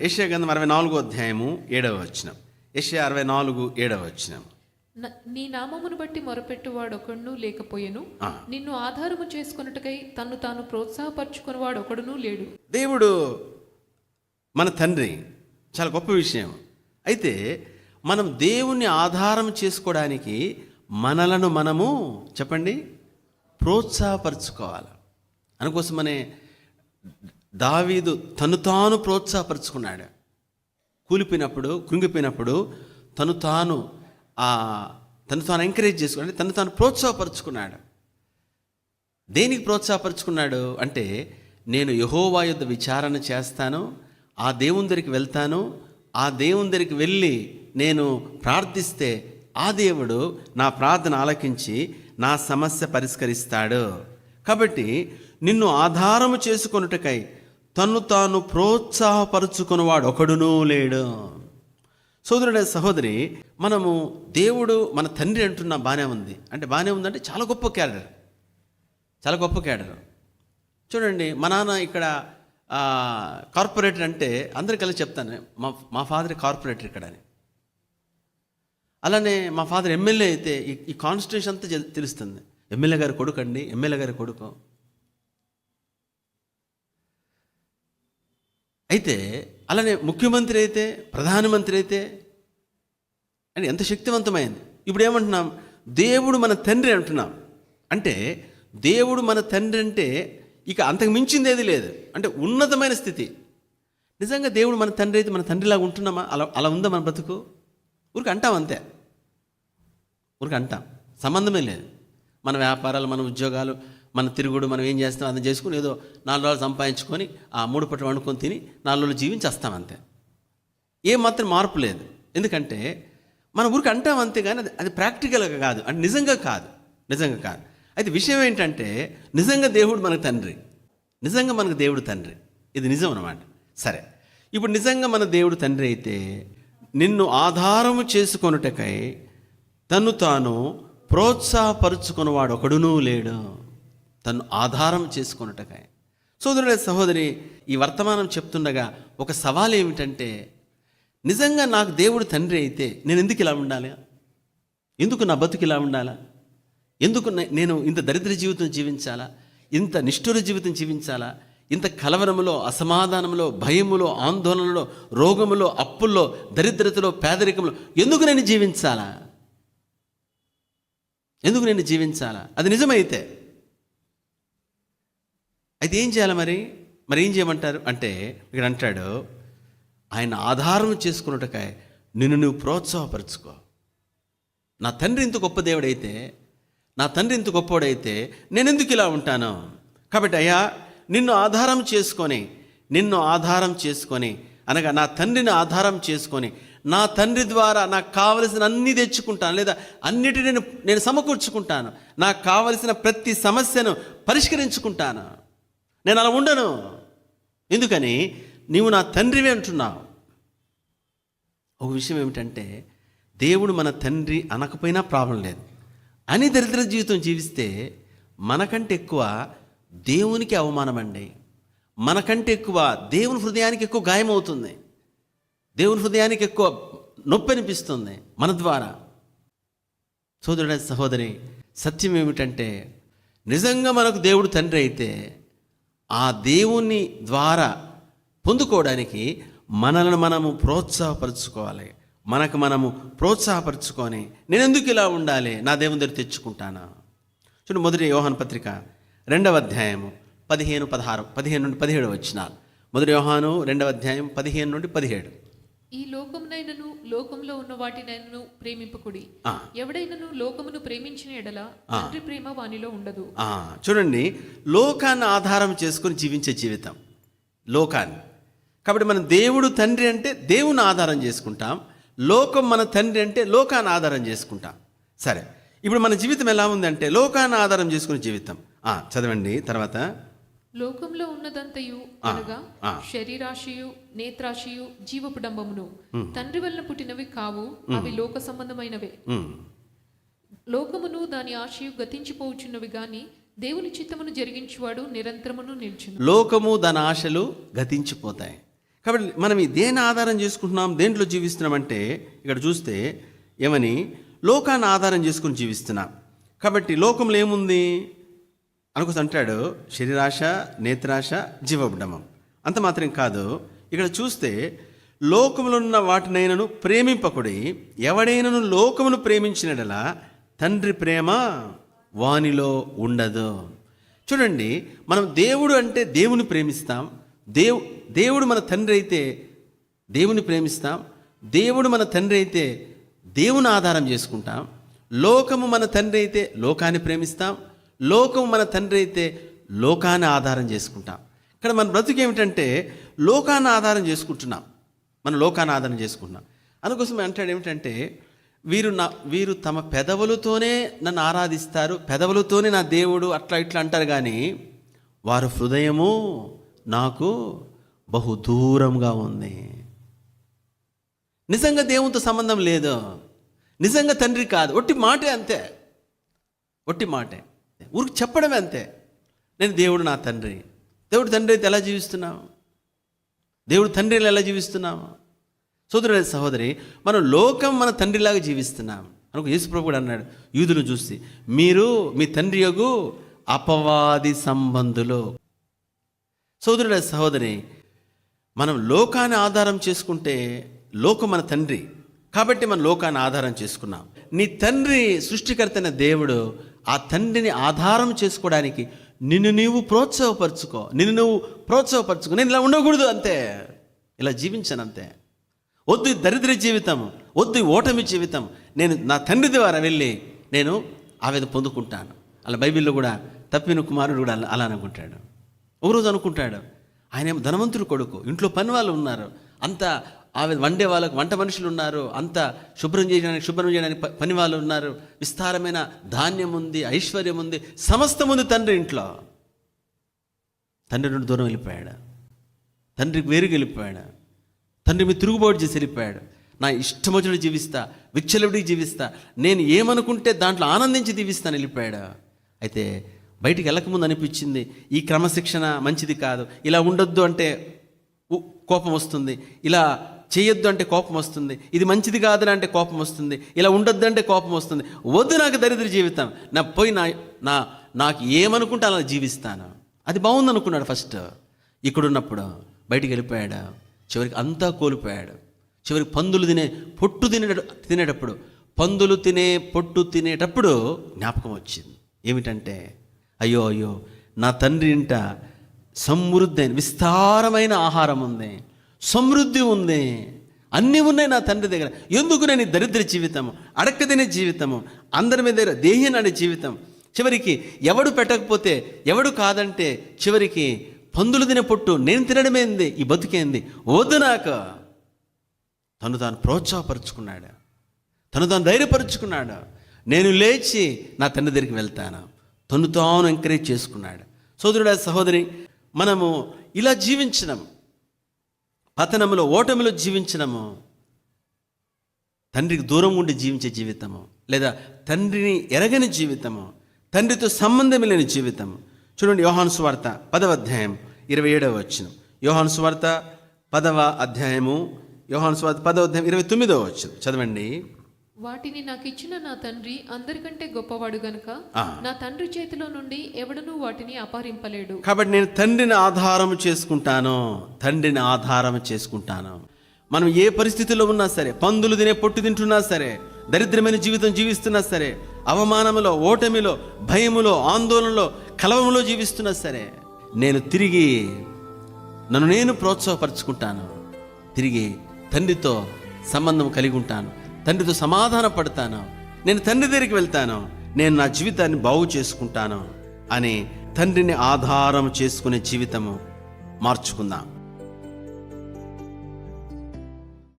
Asia గ్రంథం అరవై నాలుగో అధ్యాయము ఏడవ వచనం. ఏషియా అరవై నాలుగు ఏడవ వచనం. న- నామమును బట్టి మొరపెట్టువాడొకడును లేకపోయెను. ఆ. నిన్ను ఆధారము చేసుకొనుటకై తన్ను తాను ప్రోత్సాహపరచుకునేవాడు ఒకడును లేడు. దేవుడు మన తండ్రి చాలా గొప్ప విషయం. అయితే మనం దేవుణ్ణి ఆధారం చేసుకోవడానికి మనలను మనము చెప్పండి? ప్రోత్సాహపరచుకోవాలి. అందుకోసమనే దావీదు తను తాను ప్రోత్సాహపరుచుకున్నాడు. కూలిపోయినప్పుడు కృంగిపోయినప్పుడు తను తాను ఆ తను తాను ఎంకరేజ్ చేసుకున్నాడు తను తాను ప్రోత్సాహపరుచుకున్నాడు. దేనికి ప్రోత్సాహపరుచుకున్నాడు అంటే నేను యహోవా యుద్ధ విచారణ చేస్తాను ఆ దేవుని దగ్గరికి వెళ్తాను ఆ దేవుని దగ్గరికి వెళ్ళి నేను ప్రార్థిస్తే ఆ దేవుడు నా ప్రార్థన ఆలకించి నా సమస్య పరిష్కరిస్తాడు. కాబట్టి నిన్ను ఆధారము చేసుకొనుటకై తను తాను ప్రోత్సాహపరుచుకున్నవాడు ఒకడునూ లేడు. సోదరుడే సహోదరి మనము దేవుడు మన తండ్రి అంటున్న బాగానే ఉంది. అంటే బాగానే ఉందంటే చాలా గొప్ప క్యాడర్ చాలా గొప్ప క్యాడర్ చూడండి మా నాన్న ఇక్కడ కార్పొరేటర్ అంటే అందరు కలిసి చెప్తాను. మా మా ఫాదర్ కార్పొరేటర్ ఇక్కడ అని అలానే మా ఫాదర్ ఎమ్మెల్యే అయితే ఈ ఈ కాన్స్టిట్యూషన్ అంతా తెలుస్తుంది. ఎమ్మెల్యే గారి కొడుకు అండి ఎమ్మెల్యే గారి కొడుకు. అయితే అలానే ముఖ్యమంత్రి అయితే ప్రధానమంత్రి అయితే అని ఎంత శక్తివంతమైంది. ఇప్పుడు ఏమంటున్నాం? దేవుడు మన తండ్రి అంటున్నాం. అంటే దేవుడు మన తండ్రి అంటే ఇక అంతకు మించింది ఏది లేదు. అంటే ఉన్నతమైన స్థితి. నిజంగా దేవుడు మన తండ్రి అయితే మన తండ్రిలాగా ఉంటున్నామా? అలా అలా ఉందా మన బ్రతుకు? ఊరికి అంటాం అంతే. ఊరికి అంటాం. సంబంధమే లేదు. మన వ్యాపారాలు మన ఉద్యోగాలు మన తిరుగుడు మనం ఏం చేస్తాం? అది చేసుకుని ఏదో నాలుగు రోజులు సంపాదించుకొని ఆ మూడు పట్టు వండుకొని తిని నాలుగు రోజులు జీవించి వస్తాం అంతే. ఏ మాత్రం మార్పు లేదు. ఎందుకంటే మన ఊరికి అంటాం అంతే కానీ అది అది ప్రాక్టికల్గా కాదు. అంటే నిజంగా కాదు. నిజంగా కాదు. అయితే విషయం ఏంటంటే నిజంగా దేవుడు మనకు తండ్రి. నిజంగా మనకు దేవుడు తండ్రి. ఇది నిజం అనమాట సరే. ఇప్పుడు నిజంగా మన దేవుడు తండ్రి అయితే నిన్ను ఆధారము చేసుకొనుటకై తను తాను ప్రోత్సాహపరుచుకున్నవాడు ఒకడునూ లేడు. తను ఆధారం చేసుకొనుటకై సోదరుడే సహోదరి ఈ వర్తమానం చెప్తుండగా ఒక సవాల్ ఏమిటంటే నిజంగా నాకు దేవుడు తండ్రి అయితే నేను ఎందుకు ఇలా ఉండాలి? ఎందుకు నా బతుకు ఇలా ఉండాలా? ఎందుకు నేను ఇంత దరిద్ర జీవితం జీవించాలా? ఇంత నిష్ఠుర జీవితం జీవించాలా? ఇంత కలవరములో అసమాధానంలో భయములో ఆందోళనలో రోగములో అప్పుల్లో దరిద్రతలో పేదరికంలో ఎందుకు నేను జీవించాలా? ఎందుకు నేను జీవించాలా? అది నిజమైతే అయితే ఏం చేయాలి మరి? మరి ఏం చేయమంటారు? అంటే ఇక్కడ అంటాడు ఆయన ఆధారం చేసుకున్నట్టుకాయ నిన్ను నువ్వు ప్రోత్సాహపరచుకో. నా తండ్రి ఇంత గొప్ప దేవుడైతే నా తండ్రి ఇంత గొప్పవాడైతే నేను ఎందుకు ఇలా ఉంటాను? కాబట్టి అయ్యా నిన్ను ఆధారం చేసుకొని నిన్ను ఆధారం చేసుకొని అనగా నా తండ్రిని ఆధారం చేసుకొని నా తండ్రి ద్వారా నాకు కావలసిన అన్ని తెచ్చుకుంటాను లేదా అన్నిటిని నేను నేను సమకూర్చుకుంటాను నాకు కావలసిన ప్రతి సమస్యను పరిష్కరించుకుంటాను. నేను అలా ఉండను. ఎందుకని? నీవు నా తండ్రివి అంటున్నావు. ఒక విషయం ఏమిటంటే దేవుడు మన తండ్రి అనకపోయినా ప్రాబ్లం లేదు. అని దరిద్ర జీవితం జీవిస్తే మనకంటే ఎక్కువ దేవునికి అవమానం అండి మనకంటే ఎక్కువ దేవుని హృదయానికి ఎక్కువ గాయం అవుతుంది దేవుని హృదయానికి ఎక్కువ నొప్పి అనిపిస్తుంది మన ద్వారా. సోదరుడ సహోదరి సత్యం ఏమిటంటే నిజంగా మనకు దేవుడు తండ్రి అయితే ఆ దేవుని ద్వారా పొందుకోవడానికి మనల్ని మనము ప్రోత్సాహపరచుకోవాలి. మనకు మనము ప్రోత్సాహపరచుకొని నేను ఎందుకు ఇలా ఉండాలి? నా దేవుని దగ్గర తెచ్చుకుంటాను? చూడు మొదటి యోహాన్ పత్రిక రెండవ అధ్యాయము పదిహేను పదహారు పదిహేను నుండి పదిహేడు వచ్చినారు మొదటి యోహాను రెండవ అధ్యాయం పదిహేను నుండి పదిహేడు. ఈ లోకమునైనను లోకంలో ఉన్న వాటినైనను ప్రేమింపకుడి. ఎవడైనను లోకమును ప్రేమించిన ఎడల తండ్రి ప్రేమ వానిలో ఉండదు. చూడండి లోకాన్ని ఆధారం చేసుకొని జీవించే జీవితం. లోకాన్ని. కాబట్టి మనం దేవుడు తండ్రి అంటే దేవుని ఆధారం చేసుకుంటాం. లోకం మన తండ్రి అంటే లోకాన్ని ఆధారం చేసుకుంటాం. సరే ఇప్పుడు మన జీవితం ఎలా ఉందంటే లోకాన్ని ఆధారం చేసుకునే జీవితం. ఆ, చదవండి తర్వాత. లోకంలో ఉన్నదంతయు అనగా. శరీరాశయు నేత్రాశయు జీవపు డంబమును తండ్రి వలన పుట్టినవి కావు అవి లోక సంబంధమైనవే. లోకమును దాని ఆశయు గతించిపోవచ్చున్నవి గాని దేవుని చిత్తమును జరిగించువాడు నిరంతరమును నిల్చును. లోకము దాని ఆశలు గతించిపోతాయి. కాబట్టి మనం ఈ దేని ఆధారం చేసుకుంటున్నాం దేంట్లో జీవిస్తున్నామంటే ఇక్కడ చూస్తే ఏమని? లోకాన్ని ఆధారం చేసుకుని జీవిస్తున్నాం. కాబట్టి లోకంలో ఏముంది? అనుకోసం అంటాడు శరీరాశ నేత్రాశ జీవబుడమం అంత మాత్రం కాదు. ఇక్కడ చూస్తే లోకములున్న వాటినైనను ప్రేమింపకుడి ఎవడైనను లోకమును ప్రేమించినడలా తండ్రి ప్రేమ వానిలో ఉండదు. చూడండి మనం దేవుడు అంటే దేవుని ప్రేమిస్తాం. దేవు దేవుడు మన తండ్రి అయితే దేవుని ప్రేమిస్తాం. దేవుడు మన తండ్రి అయితే దేవుని ఆధారం చేసుకుంటాం. లోకము మన తండ్రి అయితే లోకాన్ని ప్రేమిస్తాం. లోకం మన తండ్రి అయితే లోకాన్ని ఆధారం చేసుకుంటాం. ఇక్కడ మన బ్రతుకు ఏమిటంటే లోకాన్ని ఆధారం చేసుకుంటున్నాం. మన లోకాన్ని ఆధారం చేసుకుంటున్నాం. అందుకోసం అంటాడు ఏమిటంటే వీరు నా వీరు తమ పెదవులతోనే నన్ను ఆరాధిస్తారు పెదవులతోనే నా దేవుడు అట్లా ఇట్లా అంటారు కానీ వారు హృదయము నాకు బహు దూరంగా ఉంది. నిజంగా దేవునితో సంబంధం లేదు. నిజంగా తండ్రి కాదు. ఒట్టి మాటే అంతే. ఒట్టి మాటే. ఊరికి చెప్పడమే అంతే. నేను దేవుడు నా తండ్రి. దేవుడు తండ్రి అయితే ఎలా జీవిస్తున్నావు? దేవుడు తండ్రిని ఎలా జీవిస్తున్నావు? సోదరుడు సహోదరి మనం లోకం మన తండ్రిలాగా జీవిస్తున్నాం. అనుకో యేసుప్రభు కూడా అన్నాడు యూదులు చూసి మీరు మీ తండ్రి యొగు అపవాది సంబంధులు. సోదరుడ సహోదరి మనం లోకాన్ని ఆధారం చేసుకుంటే లోకం మన తండ్రి. కాబట్టి మనం లోకాన్ని ఆధారం చేసుకున్నాం. నీ తండ్రి సృష్టికర్తైన దేవుడు ఆ తండ్రిని ఆధారం చేసుకోవడానికి నిన్ను నీవు ప్రోత్సాహపరచుకో నిన్ను నువ్వు ప్రోత్సాహపరచుకో నేను ఇలా ఉండకూడదు అంతే. ఇలా జీవించాను అంతే. వద్దు దరిద్ర జీవితం వద్దు ఓటమి జీవితం. నేను నా తండ్రి ద్వారా వెళ్ళి నేను ఆవేదన పొందుకుంటాను. అలా బైబిల్లో కూడా తప్పిన కుమారుడు కూడా అలా అనుకుంటాడు. ఒకరోజు అనుకుంటాడు ఆయన ఏమో ధనవంతుడు కొడుకు ఇంట్లో పని వాళ్ళు ఉన్నారు. అంత ఆమె వండే వాళ్ళకు వంట మనుషులు ఉన్నారు. అంత శుభ్రం చేయడానికి శుభ్రం చేయడానికి పని వాళ్ళు ఉన్నారు. విస్తారమైన ధాన్యం ఉంది ఐశ్వర్యం ఉంది సమస్తం ఉంది తండ్రి ఇంట్లో. తండ్రి నుండి దూరం వెళ్ళిపోయాడు. తండ్రికి వేరుగా వెళ్ళిపోయాడు. తండ్రి మీద తిరుగుబాటు చేసి వెళ్ళిపోయాడు. నా ఇష్టమొచ్చుడు జీవిస్తా విచ్చలవిడికి జీవిస్తా. నేను ఏమనుకుంటే దాంట్లో ఆనందించి జీవిస్తాను వెళ్ళిపోయాడు. అయితే బయటికి వెళ్ళకముందు అనిపించింది ఈ క్రమశిక్షణ మంచిది కాదు. ఇలా ఉండొద్దు అంటే కోపం వస్తుంది. ఇలా చేయొద్దు అంటే కోపం వస్తుంది. ఇది మంచిది కాదని అంటే కోపం వస్తుంది. ఇలా ఉండొద్దు అంటే కోపం వస్తుంది. వద్దు నాకు దరిద్ర జీవితం. నా పోయి నా నా నాకు ఏమనుకుంటే అలా జీవిస్తాను. అది బాగుంది అనుకున్నాడు ఫస్ట్. ఇక్కడున్నప్పుడు బయటికి వెళ్ళిపోయాడు. చివరికి అంతా కోల్పోయాడు. చివరికి పందులు తినే పొట్టు తినే తినేటప్పుడు పందులు తినే పొట్టు తినేటప్పుడు జ్ఞాపకం వచ్చింది. ఏమిటంటే అయ్యో అయ్యో నా తండ్రి ఇంట సమృద్ధి అయిన విస్తారమైన ఆహారం ఉంది. సమృద్ధి ఉంది. అన్నీ ఉన్నాయి నా తండ్రి దగ్గర. ఎందుకు నేను దరిద్ర జీవితము అడక్కదినే జీవితము అందరి మీద దగ్గర దేహీనాడి జీవితం? చివరికి ఎవడు పెట్టకపోతే ఎవడు కాదంటే చివరికి పందులు తినే పొట్టు నేను తినడమేంది ఈ బతుకేంది వద్దు నాకు. తను తాను ప్రోత్సాహపరుచుకున్నాడు. తను తాను ధైర్యపరుచుకున్నాడు. నేను లేచి నా తండ్రి దగ్గరికి వెళ్తాను. తను తాను ఎంకరేజ్ చేసుకున్నాడు. సోదరుడా సహోదరి మనము ఇలా జీవించినాము పతనములో ఓటమిలో జీవించినము. తండ్రికి దూరం ఉండి జీవించే జీవితము. లేదా తండ్రిని ఎరగని జీవితము. తండ్రితో సంబంధం లేని జీవితము. చూడండి యోహాను స్వార్త పదవ అధ్యాయం ఇరవై ఏడవ వచ్చిన యోహాను స్వార్త పదవ అధ్యాయము యోహాను స్వార్త పదవ అధ్యాయం ఇరవై తొమ్మిదవ వచ్చిన చదవండి. వాటిని నాకు ఇచ్చిన నా తండ్రి అందరికంటే గొప్పవాడు గనుక. నా తండ్రి చేతిలో నుండి ఎవడనూ వాటిని అపహరింపలేడు. కాబట్టి నేను తండ్రిని ఆధారం చేసుకుంటాను తండ్రిని ఆధారం చేసుకుంటాను. మనం ఏ పరిస్థితిలో ఉన్నా సరే పందులు తినే పొట్టు తింటున్నా సరే దరిద్రమైన జీవితం జీవిస్తున్నా సరే అవమానములో ఓటమిలో భయములో ఆందోళనలో కలవములో జీవిస్తున్నా సరే నేను తిరిగి నన్ను నేను ప్రోత్సాహపరుచుకుంటాను. తిరిగి తండ్రితో సంబంధం కలిగి ఉంటాను. తండ్రితో సమాధాన పడతాను నేను తండ్రి దగ్గరికి వెళ్తాను? నేను నా జీవితాన్ని బాగు చేసుకుంటాను? అని తండ్రిని ఆధారం చేసుకునే జీవితము మార్చుకుందాం.